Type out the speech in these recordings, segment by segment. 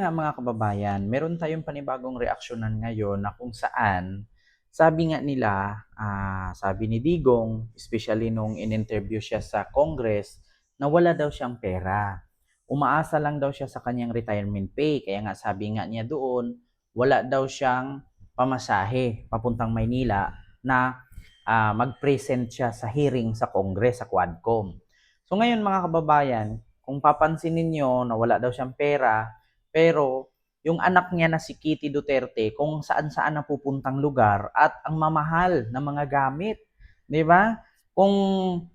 Nga mga kababayan, meron tayong panibagong reaksyonan ngayon na kung saan sabi nga nila, ah, sabi ni Digong, especially nung in-interview siya sa Congress, na wala daw siyang pera. Umaasa lang daw siya sa kanyang retirement pay. Kaya nga sabi nga niya doon, wala daw siyang pamasahe papuntang Maynila na ah, mag-present siya sa hearing sa Congress, sa Quadcom. So ngayon mga kababayan, kung papansin ninyo na wala daw siyang pera, pero yung anak niya na si Kitty Duterte kung saan-saan na pupuntang lugar at ang mamahal na mga gamit. 'Di ba? Kung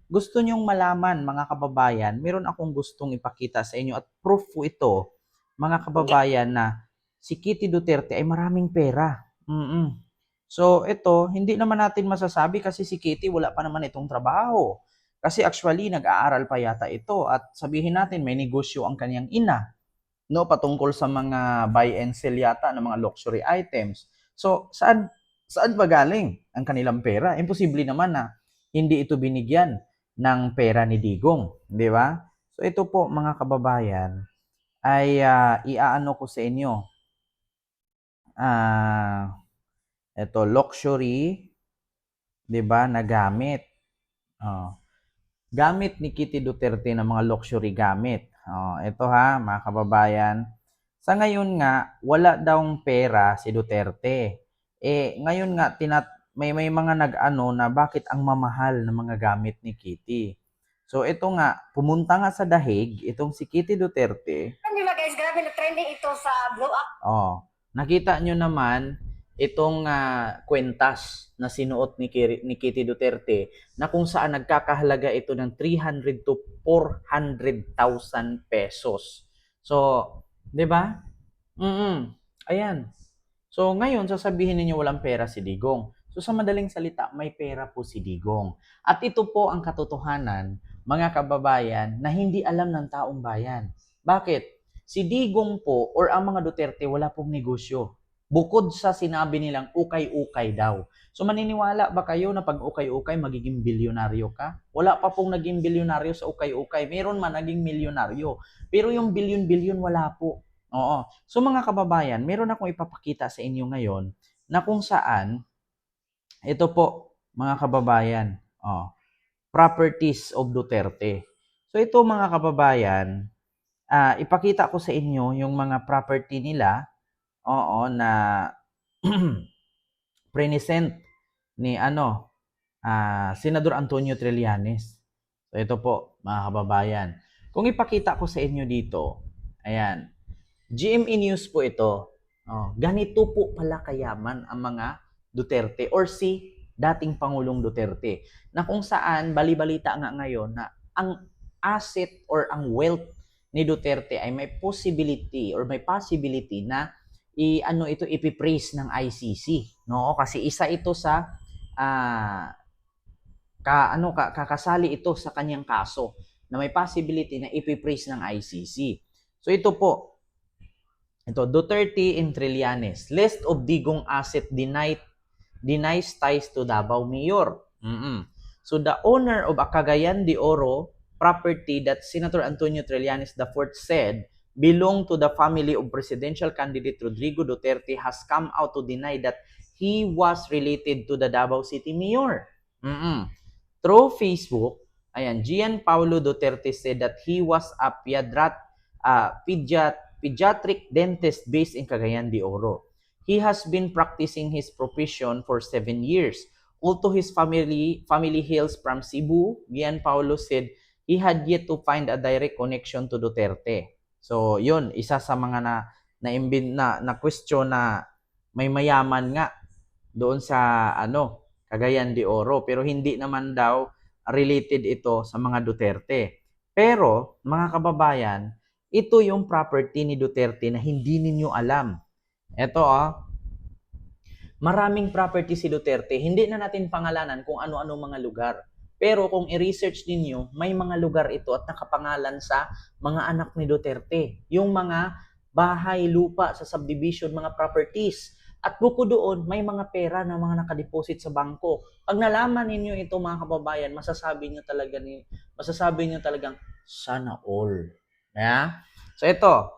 gusto nyong malaman mga kababayan, meron akong gustong ipakita sa inyo at proof po ito mga kababayan na si Kitty Duterte ay maraming pera. mm So ito, hindi naman natin masasabi kasi si Kitty wala pa naman itong trabaho. Kasi actually nag-aaral pa yata ito at sabihin natin may negosyo ang kanyang ina no patungkol sa mga buy and sell yata ng mga luxury items. So saan saan ba galing ang kanilang pera? Imposible naman na hindi ito binigyan ng pera ni Digong, di ba? So ito po mga kababayan ay ah, iaano ko sa inyo. Ah, ito luxury, 'di ba, na gamit. Oh. Gamit ni Kitty Duterte ng mga luxury gamit. Oh, ito ha, mga kababayan. Sa ngayon nga, wala daw pera si Duterte. Eh, ngayon nga, tinat may, may mga nag-ano na bakit ang mamahal ng mga gamit ni Kitty. So, ito nga, pumunta nga sa dahig, itong si Kitty Duterte, Ano guys, grabe na trending ito sa blow up. Oh, nakita nyo naman itong ah, kwentas na sinuot ni, Kiri- ni Kitty Duterte na kung saan nagkakahalaga ito ng 300 to 400,000 pesos. So, 'di ba? Mm. Ayan. So, ngayon sasabihin ninyo walang pera si Digong. So, sa madaling salita, may pera po si Digong. At ito po ang katotohanan, mga kababayan, na hindi alam ng taong bayan. Bakit? Si Digong po or ang mga Duterte wala pong negosyo. Bukod sa sinabi nilang ukay-ukay daw. So maniniwala ba kayo na pag ukay-ukay magiging bilyonaryo ka? Wala pa pong naging bilyonaryo sa ukay-ukay. Meron man naging milyonaryo. Pero yung bilyon-bilyon wala po. Oo. So mga kababayan, meron akong ipapakita sa inyo ngayon na kung saan ito po mga kababayan, oh, properties of Duterte. So ito mga kababayan, ah, ipakita ko sa inyo yung mga property nila Oo, na present ni ano, ah, Senador Antonio Trillanes. So ito po, mga kababayan. Kung ipakita ko sa inyo dito, ayan, GME News po ito. Oh, ganito po pala kayaman ang mga Duterte or si dating Pangulong Duterte na kung saan balibalita nga ngayon na ang asset or ang wealth ni Duterte ay may possibility or may possibility na i ano ito ipipraise ng ICC no? Kasi isa ito sa ah, ka ano ka, kakasali ito sa kanyang kaso na may possibility na ipipraise ng ICC so ito po. Ito Duterte in Trillanes. List of digong asset denied denies ties to Davao Mayor. Mm so the owner of a Cagayan de Oro property that Senator Antonio Trillanes IV said belong to the family of presidential candidate Rodrigo Duterte has come out to deny that he was related to the Davao City Mayor. Mm-mm. Through Facebook, ayan, Gian Paulo Duterte said that he was a pediat, uh, pediat, pediatric dentist based in Cagayan de Oro. He has been practicing his profession for seven years. Although his family family hails from Cebu, Gian Paulo said he had yet to find a direct connection to Duterte. So, yun, isa sa mga na na na, na question na may mayaman nga doon sa ano, Cagayan de Oro, pero hindi naman daw related ito sa mga Duterte. Pero, mga kababayan, ito yung property ni Duterte na hindi ninyo alam. Ito ah, maraming property si Duterte, hindi na natin pangalanan kung ano-ano mga lugar. Pero kung i-research ninyo, may mga lugar ito at nakapangalan sa mga anak ni Duterte. Yung mga bahay, lupa sa subdivision, mga properties. At bukod doon, may mga pera na mga nakadeposit sa bangko. Pag nalaman ninyo ito mga kababayan, masasabi niyo talaga ni masasabi niyo talagang sana all. Yeah? So ito,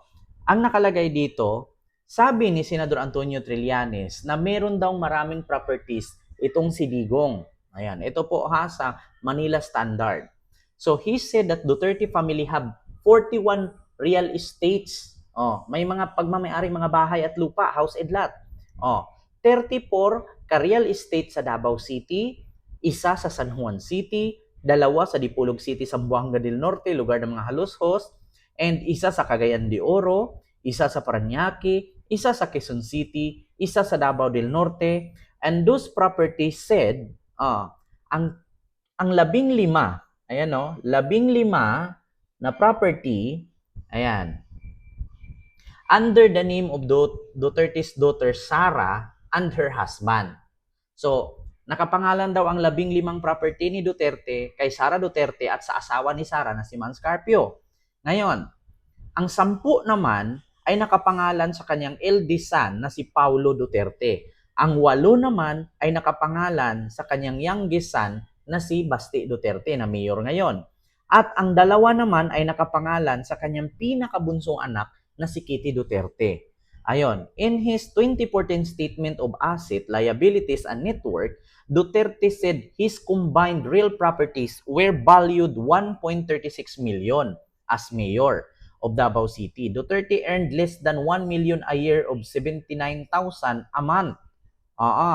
ang nakalagay dito, sabi ni Senador Antonio Trillanes na meron daw maraming properties itong si Digong. Ayan, ito po ha sa Manila Standard. So he said that Duterte family have 41 real estates. Oh, may mga pagmamayari mga bahay at lupa, house and lot. Oh, 34 ka real estate sa Davao City, isa sa San Juan City, dalawa sa Dipolog City sa Buanga del Norte, lugar ng mga halushos, and isa sa Cagayan de Oro, isa sa Paranaque, isa sa Quezon City, isa sa Davao del Norte, and those properties said, ah, ang ang labing lima, ayan no, labing lima na property, ayan, under the name of Dut- Duterte's daughter Sara and her husband. So, nakapangalan daw ang labing limang property ni Duterte kay Sara Duterte at sa asawa ni Sara na si Mans Carpio. Ngayon, ang sampu naman ay nakapangalan sa kanyang eldest son na si Paulo Duterte. Ang walo naman ay nakapangalan sa kanyang youngest son na si Basti Duterte na mayor ngayon. At ang dalawa naman ay nakapangalan sa kanyang pinakabunsong anak na si Kitty Duterte. Ayon, in his 2014 Statement of Asset, Liabilities and Network, Duterte said his combined real properties were valued 1.36 million as mayor of Davao City. Duterte earned less than 1 million a year of 79,000 a month. Oo.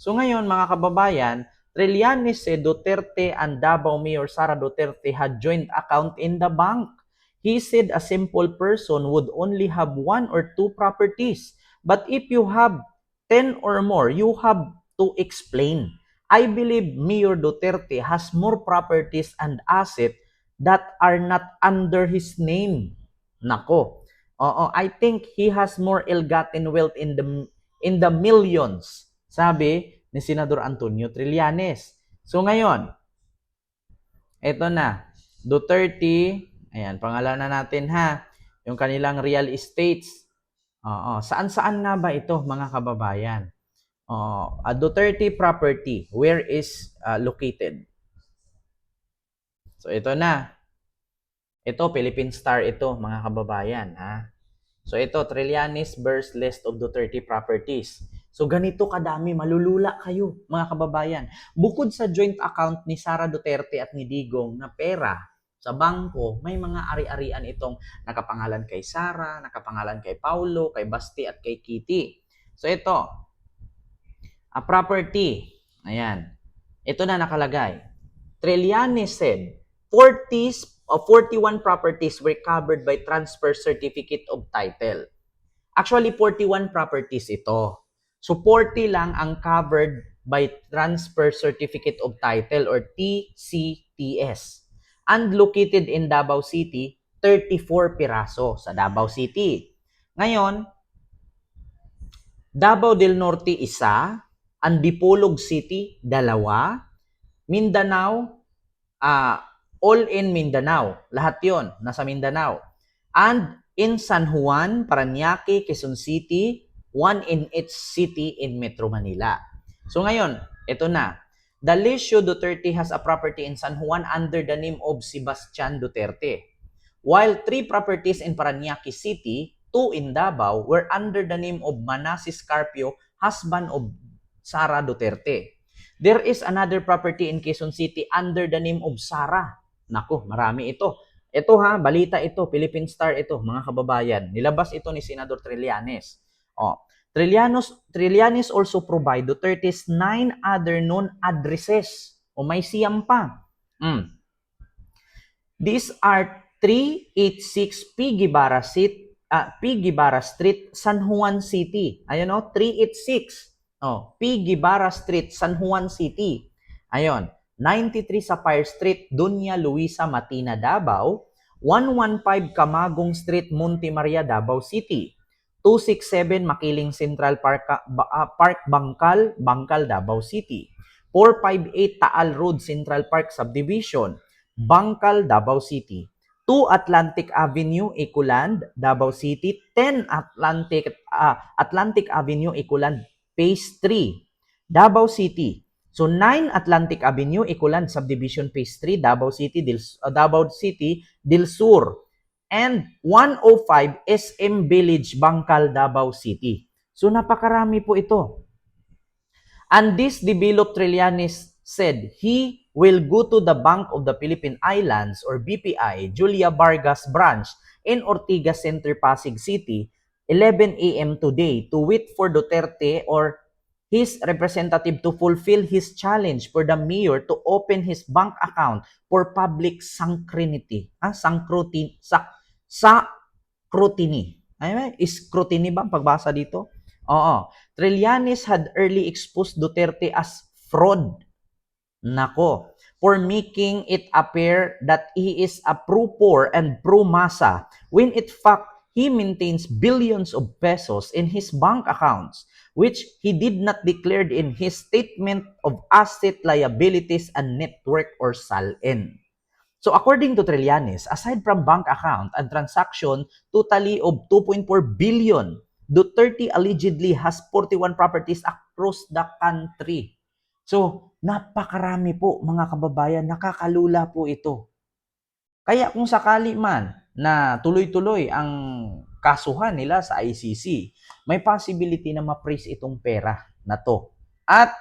So ngayon mga kababayan, Trillanes said Duterte and Davao Mayor Sara Duterte had joint account in the bank. He said a simple person would only have one or two properties. But if you have 10 or more, you have to explain. I believe Mayor Duterte has more properties and assets that are not under his name. Nako. Oo, I think he has more ill-gotten wealth in the in the millions. Sabi ni Senador Antonio Trillanes. So ngayon, eto na. Duterte, ayan, pangalanan natin ha, yung kanilang real estates. Oo, saan-saan nga ba ito mga kababayan? Oo, a Duterte property, where is uh, located? So ito na. Ito, Philippine Star ito, mga kababayan. Ha? So ito, Trillanes Burst List of Duterte Properties. So ganito kadami, malulula kayo, mga kababayan. Bukod sa joint account ni Sara Duterte at ni Digong na pera sa bangko, may mga ari-arian itong nakapangalan kay Sara, nakapangalan kay Paulo, kay Basti at kay Kitty. So ito, a property. Ayan. Ito na nakalagay. Trillanes said 40 of 41 properties were covered by transfer certificate of title. Actually, 41 properties ito. So, 40 lang ang covered by transfer certificate of title or TCTS. And located in Davao City, 34 piraso sa Davao City. Ngayon, Davao del Norte isa, Antipolog City dalawa, Mindanao ah all in Mindanao. Lahat 'yon nasa Mindanao. And in San Juan, Paranaque, Quezon City, one in each city in Metro Manila. So ngayon, ito na. Dalisio Duterte has a property in San Juan under the name of Sebastian Duterte. While three properties in Paranaque City, two in Davao, were under the name of Manasis Carpio, husband of Sara Duterte. There is another property in Quezon City under the name of Sara. Nako, marami ito. Ito ha, balita ito, Philippine Star ito, mga kababayan. Nilabas ito ni Senador Trillanes. Oh, Trillanos, Trillanes also provide Duterte's nine other known addresses. O may siyam pa. Mm. These are 386 P. Guevara Street, ah, P. Guevara Street, San Juan City. Ayun o, 386. Oh, P. Guevara Street, San Juan City. Ayun. 93 Sapphire Street, Dunya Luisa Matina, Davao. 115 Camagong Street, Monte Maria, Davao City. 267 Makiling Central Park, Ba- ah, Park Bangkal, Bangkal, Davao City. 458 Taal Road, Central Park Subdivision, Bangkal, Davao City. 2 Atlantic Avenue, Ecoland, Davao City. 10 Atlantic ah, Atlantic Avenue, Ecoland, Phase 3, Davao City. So 9 Atlantic Avenue, Ecoland Subdivision Phase 3, Davao City, Del, uh, Davao City, Del Sur. and 105 SM Village, Bangkal, Davao City. So napakarami po ito. And this developed Trillanes said he will go to the Bank of the Philippine Islands or BPI, Julia Vargas branch in Ortigas Center, Pasig City, 11 a.m. today to wait for Duterte or his representative to fulfill his challenge for the mayor to open his bank account for public sanctity. Ah, sanctity, sa, sa scrutiny. Ay, scrutiny ba pagbasa dito? Oo. Trillanes had early exposed Duterte as fraud. Nako. For making it appear that he is a pro-poor and pro-masa when in fact he maintains billions of pesos in his bank accounts which he did not declare in his statement of asset liabilities and network or SALN. So according to Trillanes, aside from bank account and transaction totally of 2.4 billion, Duterte allegedly has 41 properties across the country. So, napakarami po mga kababayan, nakakalula po ito. Kaya kung sakali man na tuloy-tuloy ang kasuhan nila sa ICC, may possibility na ma-freeze itong pera na to. At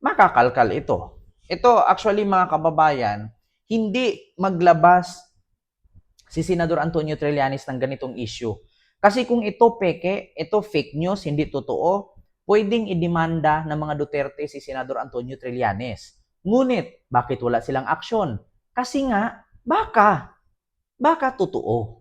makakalkal ito. Ito, actually mga kababayan, hindi maglabas si Senador Antonio Trillanes ng ganitong issue. Kasi kung ito peke, ito fake news, hindi totoo, pwedeng idemanda ng mga Duterte si Senador Antonio Trillanes. Ngunit, bakit wala silang aksyon? Kasi nga, baka. Baka totoo.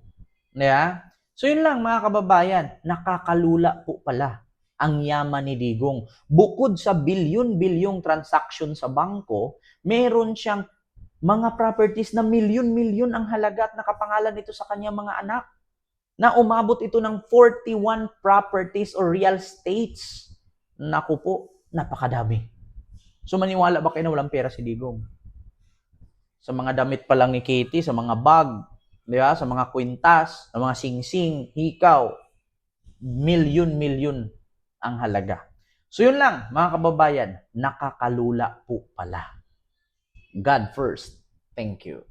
Yeah? So yun lang mga kababayan, nakakalula po pala ang yaman ni Digong. Bukod sa bilyon-bilyong transaction sa bangko, meron siyang mga properties na milyon-milyon ang halaga at nakapangalan ito sa kanyang mga anak na umabot ito ng 41 properties or real estates. Naku po, napakadami. So maniwala ba kayo na walang pera si Digong? Sa mga damit pa lang ni Katie, sa mga bag, di ba? sa mga kwintas, sa mga singsing, hikaw, milyon-milyon ang halaga. So yun lang, mga kababayan, nakakalula po pala. God first. Thank you.